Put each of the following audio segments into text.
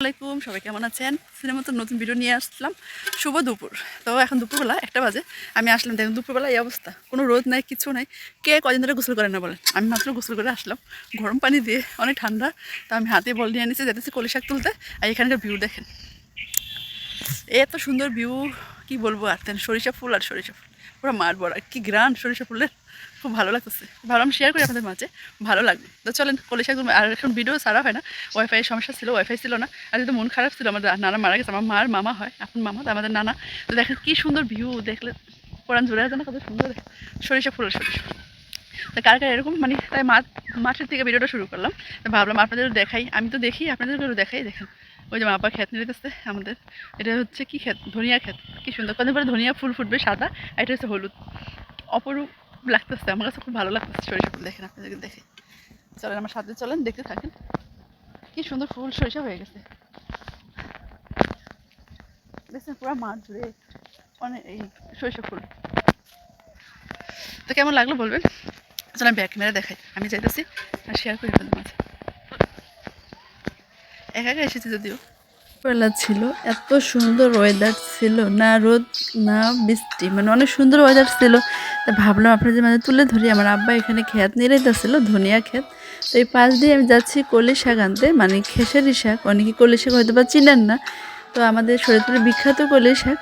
আসসালামাইকুম সবাই কেমন আছেন? সিনেমা তো নতুন ভিডিও নিয়ে আসলাম। শুভ দুপুর। তো এখন দুপুরবেলা একটা বাজে। আমি আসলাম, দেখুন দুপুরবেলা এই অবস্থা। কোনো রোদ নাই, কিছু নাই। কে কদিন ধরে গোসল করে না বলেন? আমি মাত্র গোসল করে আসলাম। গরম পানি দিয়ে, অনেক ঠান্ডা। তো আমি হাতে বল নিয়ে এনেছি যেতেছি কলি শাক তুলতে। আর এখানকার ভিউ দেখেন। এত সুন্দর ভিউ কি বলব আর তেন সরিষা ফুল আর সরিষা ফুল। পুরো মাঠ বড় আর কি গ্রান সরিষা ফুলের খুব ভালো লাগতেছে। ভালো, আমি শেয়ার করি আপনাদের মাঝে, ভালো লাগবে। তো চলেন কলি শাক তুলবো। আর এখন ভিডিও সারা হয় না। ওয়াইফাই সমস্যা ছিল ওয়াইফাই ছিল না। আর যেহেতু মন খারাপ ছিল আমার নানা মারা গেছে, আমার মার মামা হয়, এখন মামা আমাদের নানা। তো দেখেন কি সুন্দর ভিউ দেখলে কোরআন আছে না, কত সুন্দর। সরিষা ফুল আর সরিষা তো কার কার এরকম মানে তাই মাঠ, মাঠের থেকে ভিডিওটা শুরু করলাম। তো ভাবলাম আপনাদেরও দেখাই, আমি তো দেখি, আপনাদেরকেও দেখাই, দেখেন। ওই যে বাবা ক্ষেত নিয়ে দিতেছে আমাদের। এটা হচ্ছে কি ক্ষেত? ধনিয়া ক্ষেত। কি সুন্দর, কদিন পরে ধনিয়া ফুল ফুটবে, সাদা, আর এটা হচ্ছে হলুদ। অপরূপ লাগতেছে, আমার কাছে খুব ভালো লাগতেছে সরিষা ফুল, দেখেন আপনাদেরকে দেখে চলেন, আমার সাথে চলেন, দেখতে থাকেন। কি সুন্দর ফুল সরিষা হয়ে গেছে। দেখছেন পুরো মাঠ জুড়ে অনেক এই সরিষা ফুল। তো কেমন লাগল বলবেন? চলেন ব্যাক ক্যামেরা দেখাই। আমি যাইতেছি আর শেয়ার করি আপনাদের মাঝে। একা একা এসেছি যদিও। বেলা ছিল, এত সুন্দর ওয়েদার ছিল, না রোদ, না বৃষ্টি মানে অনেক সুন্দর ওয়েদার ছিল। তা ভাবলাম যে মানে তুলে ধরি, আমার আব্বা এখানে খেত নিয়ে ছিল ধনিয়া খেত তো এই পাশ দিয়ে আমি যাচ্ছি কলি শাক আনতে মানে খেসারি শাক, অনেকে কলি শাক হয়তো বা চিনেন না। তো আমাদের শরীরপুরে বিখ্যাত কলি শাক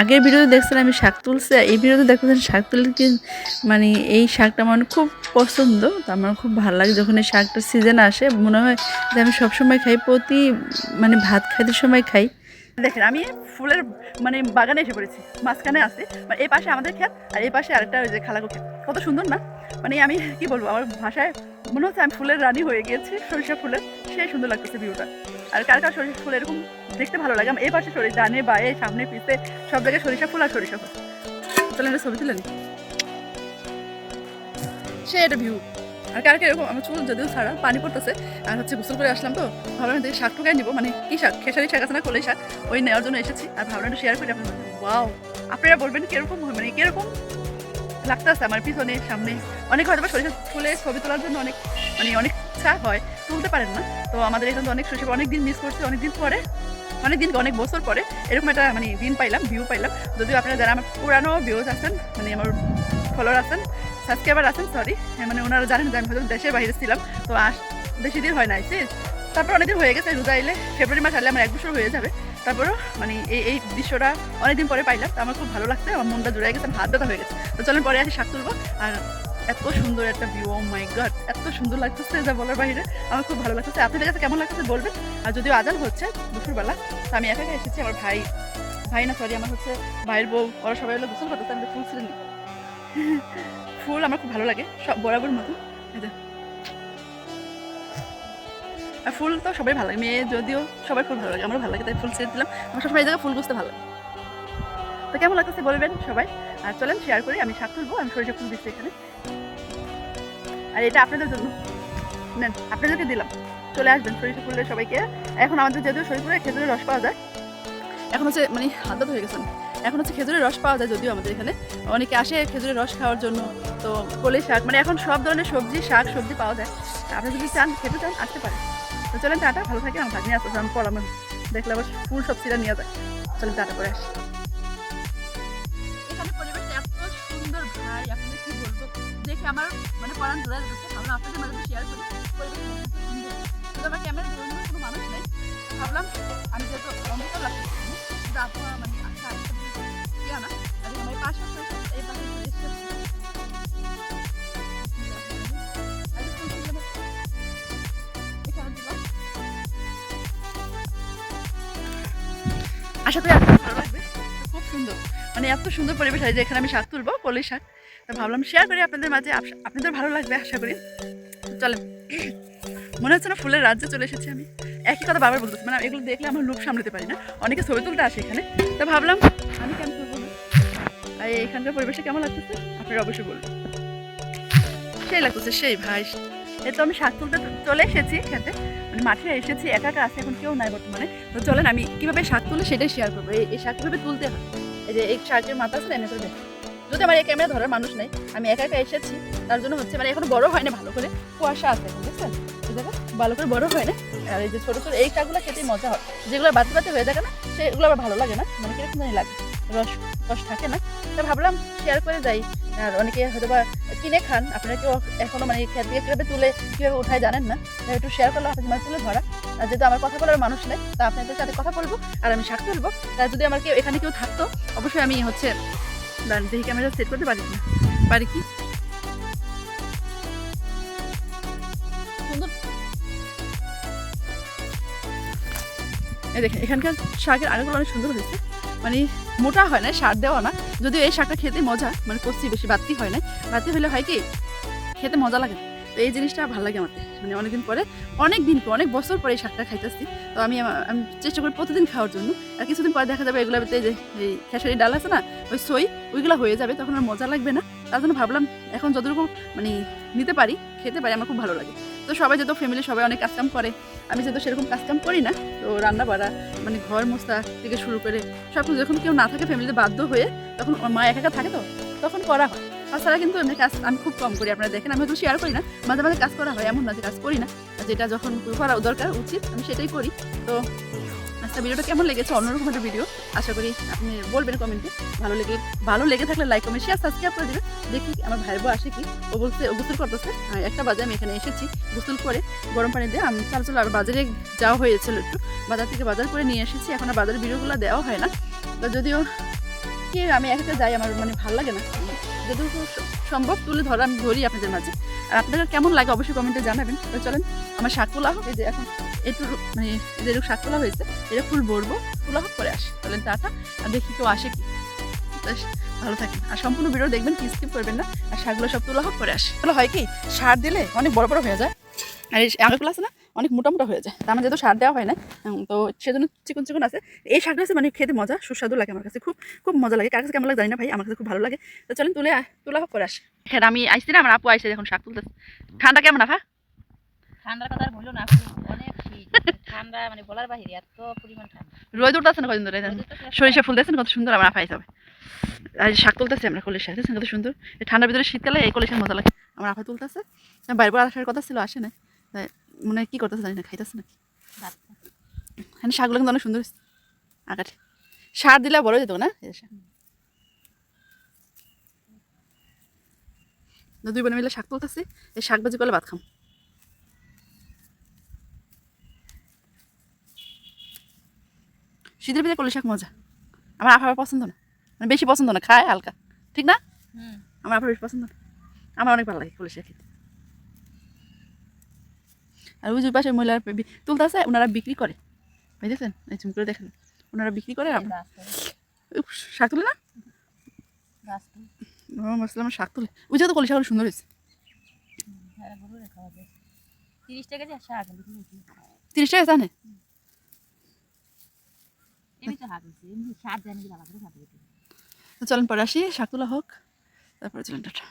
আগের ভিডিওতে দেখছিলাম আমি শাক তুলছি এই ভিডিওতে দেখতেছেন শাক তুলে মানে এই শাকটা আমার খুব পছন্দ, তো আমার খুব ভালো লাগে যখন এই শাকটার সিজন আসে, মনে হয় যে আমি সবসময় খাই, প্রতি মানে ভাত খাইতে সময় খাই। দেখেন, আমি ফুলের মানে বাগানে এসে পড়েছি, মাঝখানে আছি মানে এই পাশে আমাদের ক্ষেত, আর এই পাশে আরেকটা ওই যে খালাগো ক্ষেত। কত সুন্দর না? মানে আমি কি বলব, আমার ভাষায় মনে হচ্ছে আমি ফুলের রানী হয়ে গিয়েছি, সরিষা ফুলের, সেই সুন্দর লাগতেছে ভিউটা। আর কার কার সরিষা ফুল এরকম দেখতে ভালো লাগে? এই পাশে সরি ডানে বায়ে, সামনে পিছে, সব জায়গায় সরিষা ফুল আর সরিষা ফুল। চলেন একটা ছবি তুলে নি সে একটা ভিউ আর কার কার এরকম? আমার চুল যদিও ছাড়া পানি পড়তেছে। আর হচ্ছে গোসল করে আসলাম তো। ভাবলাম দেখি শাক টুকাই নিবো। মানে কি শাক? খেসারি শাক আছে না? কলাই শাক। ওই নেওয়ার জন্য এসেছি। আর ভাবলাম একটু শেয়ার করি আপনার ওয়াও আপনারা বলবেন কীরকম মানে কীরকম লাগতেছে আমার পিছনে, সামনে? অনেক হয়তো বা সরিষা ফুলে ছবি তোলার জন্য অনেক মানে অনেক ইচ্ছা হয়, তুলতে পারেন না। তো আমাদের এখানে তো অনেক সরিষা অনেক দিন মিস করছি অনেক দিন পরে অনেক দিন অনেক বছর পরে এরকম একটা মানে দিন পাইলাম ভিউ পাইলাম। যদিও আপনারা যারা আমার পুরানো ভিউজ আছেন মানে আমার ফলোয়ার আছেন সাবস্ক্রাইবার আছেন সরি মানে ওনারা জানেন যে আমি হয়তো দেশের বাইরে ছিলাম, তো আস, বেশি দিন হয় না যে তারপর অনেকদিন হয়ে গেছে, রোজা এলে ফেব্রুয়ারি মাস আলে আমার এক বছর হয়ে যাবে। তারপরও মানে এই এই দৃশ্যটা অনেকদিন পরে পাইলাম, তো আমার খুব ভালো লাগছে, আমার মনটা জুড়ে গেছে হাত ব্যথা হয়ে গেছে। তো চলেন, পরে আসি শাক তুলবো, আর এত সুন্দর একটা ভিউ ও মাই গড এত সুন্দর লাগতেছে যা বলার বাইরে, আমার খুব ভালো লাগতেছে। আপনাদের কাছে কেমন লাগতেছে বলবেন? আর যদিও আজান হচ্ছে দুপুরবেলা, তো আমি একা একা এসেছি, আমার ভাই ভাই না সরি আমার হচ্ছে ভাইয়ের বউ, ওরা সবাই হলো গোসল করতেছে, আমি ফুল ছিলেন ফুল আমার খুব ভালো লাগে, সব বরাবর মতো। আর ফুল তো সবাই ভালো লাগে, মেয়ে যদিও সবাই ফুল ভালো লাগে, আমারও ভালো লাগে, তাই ফুল ছেড়ে দিলাম। আমার সবসময় এই জায়গায় ফুল বুঝতে ভালো লাগে। তো কেমন লাগতেছে বলবেন সবাই? আর চলেন শেয়ার করি, আমি শাক তুলবো, আমি সরিষা ফুল দিচ্ছি এখানে। আর এটা আপনাদের জন্য। নেন, আপনাদেরকে দিলাম। চলে আসবেন সরিষা ফুলের সবাইকে। এখন আমাদের যদিও শরীরপুরে খেজুরের রস পাওয়া যায়, এখন হচ্ছে মানে হাত হয়ে গেছে। এখন হচ্ছে খেজুরের রস পাওয়া যায় যদিও আমাদের এখানে। অনেকে আসে খেজুরের রস খাওয়ার জন্য, তো কলি শাক মানে এখন সব ধরনের সবজি, শাক, সবজি পাওয়া যায়। আপনি যদি চান, খেতে চান, আসতে পারেন। তো চলেন টাটা, ভালো থাকে আমার ভাগ্নি আসতে আমি পড়ানো দেখলে আবার ফুল সবজিটা নিয়ে যায়। চলেন টাটা করে আসি। আমার মানে পড়ান ভাবলাম আপনাদের মাঝে শেয়ার করি। কিন্তু আমার ক্যামেরা কোনো মানুষ নেই। ভাবলাম আমি যেহেতু অন্ধকার কিন্তু আবহাওয়া মানে আচ্ছা আরেকটা ইয়া না। আর আমার এই পাশে আশা করি আপনার ভালো লাগবে। খুব সুন্দর। মানে এত সুন্দর পরিবেশ আছে যে এখানে আমি শাক তুলবো কলি শাক। তো ভাবলাম শেয়ার করি আপনাদের মাঝে। আপনাদের ভালো লাগবে আশা করি। চলেন। মনে হচ্ছে না ফুলের রাজ্যে চলে এসেছি আমি। একই কথা বারবার বলতেছি। মানে এগুলো দেখলে আমার লুক সামলাতে পারি না। অনেকে ছবি তুলতে আসে এখানে। তো ভাবলাম আমি কেন তুলবো না? এখানকার পরিবেশটা কেমন লাগতেছে? আপনারা অবশ্যই বলবেন। সেই লাগতেছে, সেই ভাই। এ তো আমি শাক তুলতে চলে এসেছি খেতে মানে মাঠে এসেছি, একা একা আছে, এখন কেউ নাই বর্তমানে। তো চলেন, আমি কীভাবে শাক তুলে সেটাই শেয়ার করব। এই শাক কীভাবে তুলতে হয়? এই যে এই শাকের মাথা আছে না, এনে করে। যদি আমার এই ক্যামেরা ধরার মানুষ নাই, আমি একা একা এসেছি, তার জন্য হচ্ছে মানে এখনও বড় হয় না, ভালো করে কুয়াশা আছে বুঝছেন ভালো করে বড় হয় না। আর এই যে ছোটো ছোটো এই শাকগুলো খেতে মজা হয়। যেগুলো বাতি বাতি হয়ে থাকে না, সেগুলো আবার ভালো লাগে না মানে কীরকম জানি লাগে, রস রস থাকে না। তা ভাবলাম শেয়ার করে যাই আর অনেকে হয়তো বা কিনে খান, আপনারা কেউ এখনও মানে খেত থেকে কীভাবে তুলে কীভাবে উঠায় জানেন না। একটু শেয়ার করলাম আপনাদের মাঝে তুলে ধরা। আর যেহেতু আমার কথা বলার মানুষ নেই, তা আপনাদের সাথে কথা বলব, আর আমি শাক তুলবো। তা যদি আমার কেউ এখানে কেউ থাকতো, অবশ্যই আমি হচ্ছে দেখি ক্যামেরা সেট করতে পারি পারি কি? দেখেন, এখানকার শাকের আগাগুলো অনেক সুন্দর হয়েছে। মানে মোটা হয় না, সার দেওয়া না। যদিও এই শাকটা খেতে মজা মানে কষি বেশি বাতি হয় না। বাতি হলে হয় কি, খেতে মজা লাগে। তো এই জিনিসটা ভালো লাগে আমার মানে অনেকদিন পরে অনেক দিন পর, অনেক বছর পরে এই শাকটা খাইতেছি। তো আমি আমি চেষ্টা করি প্রতিদিন খাওয়ার জন্য। আর কিছুদিন পরে দেখা যাবে এগুলোতে যে, এই খেসারি ডাল আছে না, ওই সই, ওইগুলো হয়ে যাবে, তখন আর মজা লাগবে না। তার জন্য ভাবলাম, এখন যতটুকু মানে নিতে পারি, খেতে পারি, আমার খুব ভালো লাগে। তো সবাই যেহেতু ফ্যামিলি সবাই অনেক কাজকাম করে, আমি যেহেতু সেরকম কাজকাম করি না, তো রান্না বাড়া মানে ঘর মোস্তা থেকে শুরু করে সব যখন কেউ না থাকে ফ্যামিলিতে বাধ্য হয়ে, তখন মা একা একা থাকে তো, তখন করা হয়। তাছাড়া কিন্তু এমনি কাজ, আমি খুব কম করি, আপনারা দেখেন আমি হয়তো শেয়ার করি না। মাঝে মাঝে কাজ করা হয়, এমন যে কাজ করি না। যেটা যখন করা দরকার উচিত, আমি সেটাই করি। তো আচ্ছা ভিডিওটা কেমন লেগেছে? অন্যরকম একটা ভিডিও আশা করি আপনি বলবেন কমেন্টে ভালো লেগে ভালো লেগে থাকলে লাইক কমেন্ট শেয়ার সাবস্ক্রাইব করে দেবেন। দেখি আমার ভাইয়ের বউ আসে কি? ও বলছে, ও গোসল করতেছে। একটা বাজে, আমি এখানে এসেছি গোসল করে। গরম পানি দিয়ে আমি চাল চাল আর বাজারে যাওয়া হয়েছিল একটু। বাজার থেকে বাজার করে নিয়ে এসেছি। এখন আর বাজারের ভিডিওগুলো দেওয়া হয় না। তো যদিও কি আমি একটা যাই, আমার মানে ভালো লাগে না। যতটুকু সম্ভব তুলে ধরা আমি ধরি আপনাদের মাঝে। আর আপনাদের কেমন লাগে অবশ্যই কমেন্টে জানাবেন। তো চলেন, আমার শাক তোলা হোক এই যে এখন একটু মানে এরকম শাক তোলা হয়েছে, এটা ফুল ভরবো তোলা হোক করে আসি। চলেন, টাটা। আর দেখি কেউ আসে কি? ভালো থাকেন। আর সম্পূর্ণ ভিডিও দেখবেন, কি স্কিপ করবেন না। আর শাকগুলো সব তোলা হোক করে আসে। তাহলে হয় কি, সার দিলে অনেক বড় বড় হয়ে যায়। আর এই আগাগুলো আছে না অনেক মোটা মোটা হয়ে যায়। তার মানে যেহেতু সার দেওয়া হয় না তো সেজন্য চিকন চিকন আছে। এই শাকটা আছে মানে খেতে মজা সুস্বাদু লাগে আমার কাছে খুব খুব মজা লাগে। কার কাছে কেমন লাগে জানি না ভাই আমার কাছে খুব ভালো লাগে। তো চলেন তুলে তোলা হোক করে আসে। হ্যাঁ আমি আইসি না আমার আপু আইসে এখন শাক তুলতেছে। ঠান্ডা কেমন আফা ঠান্ডার কথা আর বলল না অনেক ঠান্ডা মানে বলার বাহিরে এত পরিমাণ ঠান্ডা। রোদ উঠতেছে না কদিন ধরে? সরিষা ফুল দেখছেন কত সুন্দর আমার আফা আর শাক তুলতেছে আমরা কলের শাক দেখছেন কত সুন্দর। ঠান্ডার ভিতরে শীতকালে এই কলের শাক মজা লাগে। আমার আফা তুলতেছে। বাইরে বাইরে আসার কথা ছিল আসে না তাই মনে হয় কী করতেছে জানি না খাইতেছে না রাত। হ্যাঁ শাকগুলো কিন্তু অনেক সুন্দর হয়েছে আকাঠে সার দিলে বড় যেত না? দুই বোনে মিলে শাক তুলতেছি এই শাক ভাজি করলে ভাত খাম। শীতের ভিতরে করলে শাক মজা। আমার আফার পছন্দ না। মানে বেশি পছন্দ না খায় হালকা। ঠিক না? আমার আফার বেশি পছন্দ না। আমার অনেক ভালো লাগে কলে শাক খেতে। আর ওই যে পাশে মহিলারা বি- তুলতেছে ওনারা বিক্রি করে। বুঝেছেন? এই চুম করে দেখেন। ওনারা বিক্রি করে আমরা- শাক তুলে না? মুসলাম শাক তুলে। ওই তো কলি শাক সুন্দর হয়েছে। হ্যাঁ, রেখা। তিরিশ টাকা শাক তিরিশ টাকা জানে? তো চলেন পরে আসি। শাক তোলা হোক। তারপরে চলেন টাটা।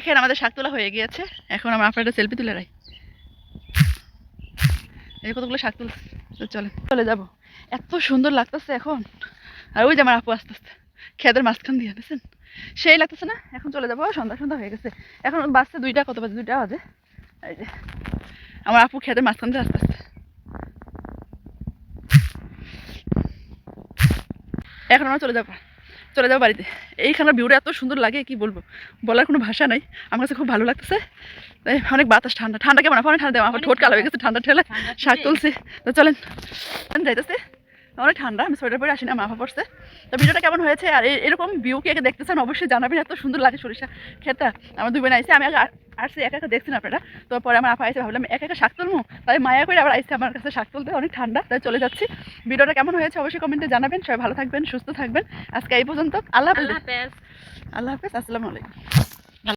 এখানে আমাদের শাক তোলা হয়ে গিয়েছে। এখন আমার আপনার সেলফি তুলে রাই এই কতগুলো শাক তুল চলে। চলে যাব। এত সুন্দর লাগতেছে এখন। আর ওই যে আমার আপু আস্তে আস্তে খেতের মাঝখান দিয়ে, দেখছেন? সেই লাগতেছে না? এখন চলে যাব। সন্ধ্যা সন্ধ্যা হয়ে গেছে। এখন বাজছে দুইটা, কত বাজে? দুইটা বাজে। এই যে। আমার আপু খেতের মাঝখান দিয়ে আস্তে আস্তে। এখন আমরা চলে যাব। চলে যাব বাড়িতে। এইখানের ভিউটা এত সুন্দর লাগে, কি বলব? বলার কোনো ভাষা নাই। আমার কাছে খুব ভালো লাগতেছে। তাই অনেক বাতাস, ঠান্ডা। ঠান্ডা কেমন? ঠান্ডা দেওয়া। আমার ঠোঁট কালো হয়ে গেছে, ঠান্ডা ঠেলে, শাক তুলছে। তো চলেন যাইতেছে। অনেক ঠান্ডা আমি সোয়েটার পরে আসি না মাফা পড়ছে। তো ভিডিওটা কেমন হয়েছে আর এরকম ভিউ কে কে দেখতে চান? অবশ্যই জানাবেন এত সুন্দর লাগে সরিষা খেতা আমার দুই বোন আইসে আমি আগে আর- আসছি একা একা দেখছেন আপনারা। তো পরে আমার আপা আইসে ভাবলাম একা একা শাক তুলবো। তাই মায়া করে আবার আইসে আমার কাছে শাক তুলতে অনেক ঠান্ডা তাই চলে যাচ্ছি। ভিডিওটা কেমন হয়েছে অবশ্যই কমেন্টে জানাবেন। সবাই ভালো থাকবেন সুস্থ থাকবেন। আজকে এই পর্যন্ত। আল্লাহ হাফেজ। আল্লাহ হাফেজ আসসালামু আলাইকুম।